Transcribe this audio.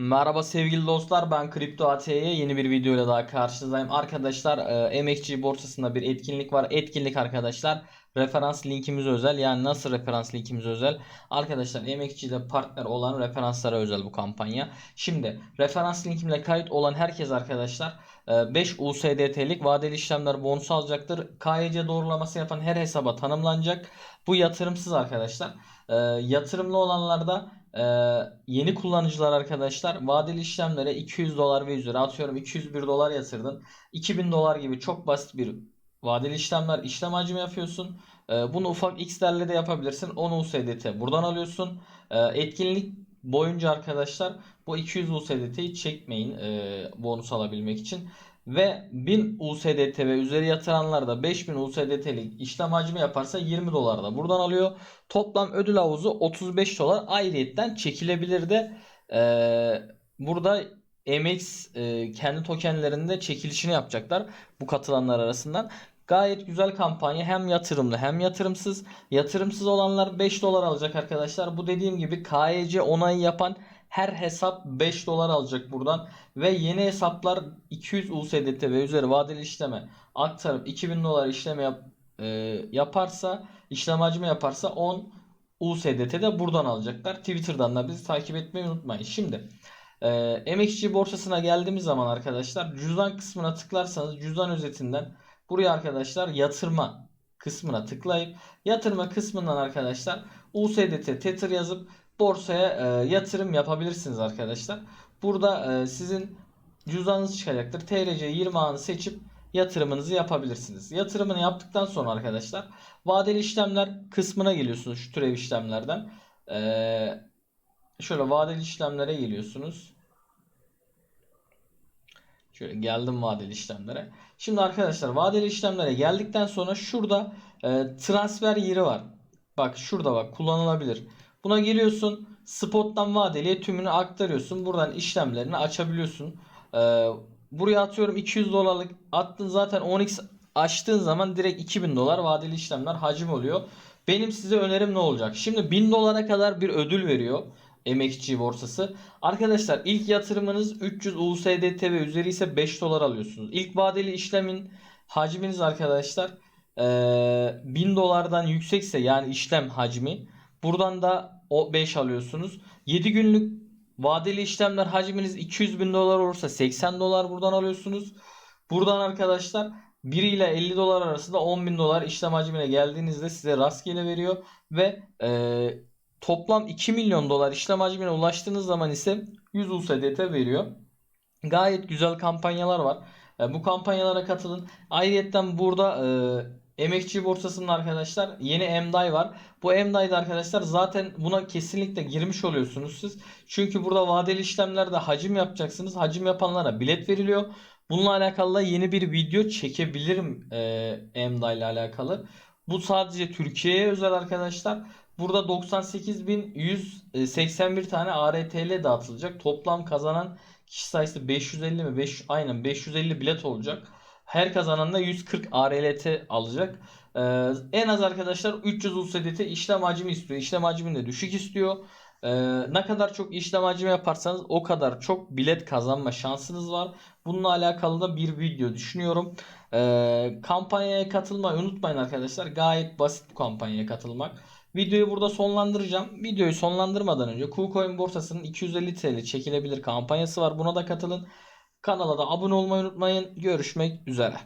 Merhaba sevgili dostlar ben Kripto AT'ye yeni bir video ile daha karşınızdayım. Arkadaşlar e, borsasında bir etkinlik var. Etkinlik arkadaşlar referans linkimiz özel yani nasıl referans linkimiz özel? Arkadaşlar MXC'de partner olan referanslara özel bu kampanya. Şimdi referans linkimle kayıt olan herkes arkadaşlar e, 5 USDT'lik vadeli işlemler bonusu alacaktır. KYC doğrulaması yapan her hesaba tanımlanacak. Bu yatırımsız arkadaşlar. E, yatırımlı olanlarda ee, yeni kullanıcılar arkadaşlar vadeli işlemlere 200 dolar ve üzeri atıyorum 201 dolar yatırdın. 2000 dolar gibi çok basit bir vadeli işlemler işlem hacmi yapıyorsun. Ee, bunu ufak x'lerle de yapabilirsin. 10 USDT buradan alıyorsun. Ee, etkinlik boyunca arkadaşlar bu 200 USDT'yi çekmeyin e, bonus alabilmek için. Ve 1000 USDT ve üzeri yatıranlar da 5000 USDT'lik işlem hacmi yaparsa 20 dolar da buradan alıyor. Toplam ödül havuzu 35 dolar ayrıyetten çekilebilir de ee, burada MX e, kendi tokenlerinde çekilişini yapacaklar bu katılanlar arasından. Gayet güzel kampanya hem yatırımlı hem yatırımsız. Yatırımsız olanlar 5 dolar alacak arkadaşlar. Bu dediğim gibi KYC onayı yapan her hesap 5 dolar alacak buradan. Ve yeni hesaplar 200 USDT ve üzeri vadeli işleme aktarıp 2000 dolar işleme yap, e, yaparsa işlem hacmi yaparsa 10 USDT de buradan alacaklar. Twitter'dan da bizi takip etmeyi unutmayın. Şimdi e, MXC borsasına geldiğimiz zaman arkadaşlar cüzdan kısmına tıklarsanız cüzdan özetinden buraya arkadaşlar yatırma kısmına tıklayıp yatırma kısmından arkadaşlar USDT Tether yazıp borsaya e, yatırım yapabilirsiniz arkadaşlar. Burada e, sizin cüzdanınız çıkacaktır. TRC 20 anı seçip yatırımınızı yapabilirsiniz. Yatırımını yaptıktan sonra arkadaşlar vadeli işlemler kısmına geliyorsunuz şu türev işlemlerden. Ee, şöyle vadeli işlemlere geliyorsunuz. Şöyle geldim vadeli işlemlere. Şimdi arkadaşlar vadeli işlemlere geldikten sonra şurada e, transfer yeri var. Bak şurada bak kullanılabilir. Buna geliyorsun spottan vadeliye tümünü aktarıyorsun. Buradan işlemlerini açabiliyorsun. Ee, buraya atıyorum 200 dolarlık attın zaten 10x açtığın zaman direkt 2000 dolar vadeli işlemler hacim oluyor. Benim size önerim ne olacak? Şimdi 1000 dolara kadar bir ödül veriyor. MXC borsası. Arkadaşlar ilk yatırımınız 300 USDT ve üzeri ise 5 dolar alıyorsunuz. İlk vadeli işlemin hacminiz arkadaşlar ee, 1000 dolardan yüksekse yani işlem hacmi buradan da o 5 alıyorsunuz. 7 günlük vadeli işlemler hacminiz 200 bin dolar olursa 80 dolar buradan alıyorsunuz. Buradan arkadaşlar 1 ile 50 dolar arasında 10 bin dolar işlem hacmine geldiğinizde size rastgele veriyor ve e, toplam 2 milyon dolar işlem hacmine ulaştığınız zaman ise 100 USDT veriyor. Gayet güzel kampanyalar var. E, bu kampanyalara katılın. Ayrıca burada e, MXC borsasının arkadaşlar yeni MDAI var. Bu MDAI'de arkadaşlar zaten buna kesinlikle girmiş oluyorsunuz siz. Çünkü burada vadeli işlemlerde hacim yapacaksınız. Hacim yapanlara bilet veriliyor. Bununla alakalı da yeni bir video çekebilirim e, MDAI ile alakalı. Bu sadece Türkiye'ye özel arkadaşlar. Burada 98.181 tane ARTL dağıtılacak. Toplam kazanan kişi sayısı 550 mi? 5, aynen 550 bilet olacak. Her kazanan da 140 ARLT alacak. Ee, en az arkadaşlar 300 USDT işlem hacmi istiyor. İşlem hacmini de düşük istiyor. Ee, ne kadar çok işlem hacmi yaparsanız o kadar çok bilet kazanma şansınız var. Bununla alakalı da bir video düşünüyorum. Ee, kampanyaya katılmayı unutmayın arkadaşlar. Gayet basit bu kampanyaya katılmak. Videoyu burada sonlandıracağım. Videoyu sonlandırmadan önce KuCoin borsasının 250 TL çekilebilir kampanyası var. Buna da katılın. Kanala da abone olmayı unutmayın. Görüşmek üzere.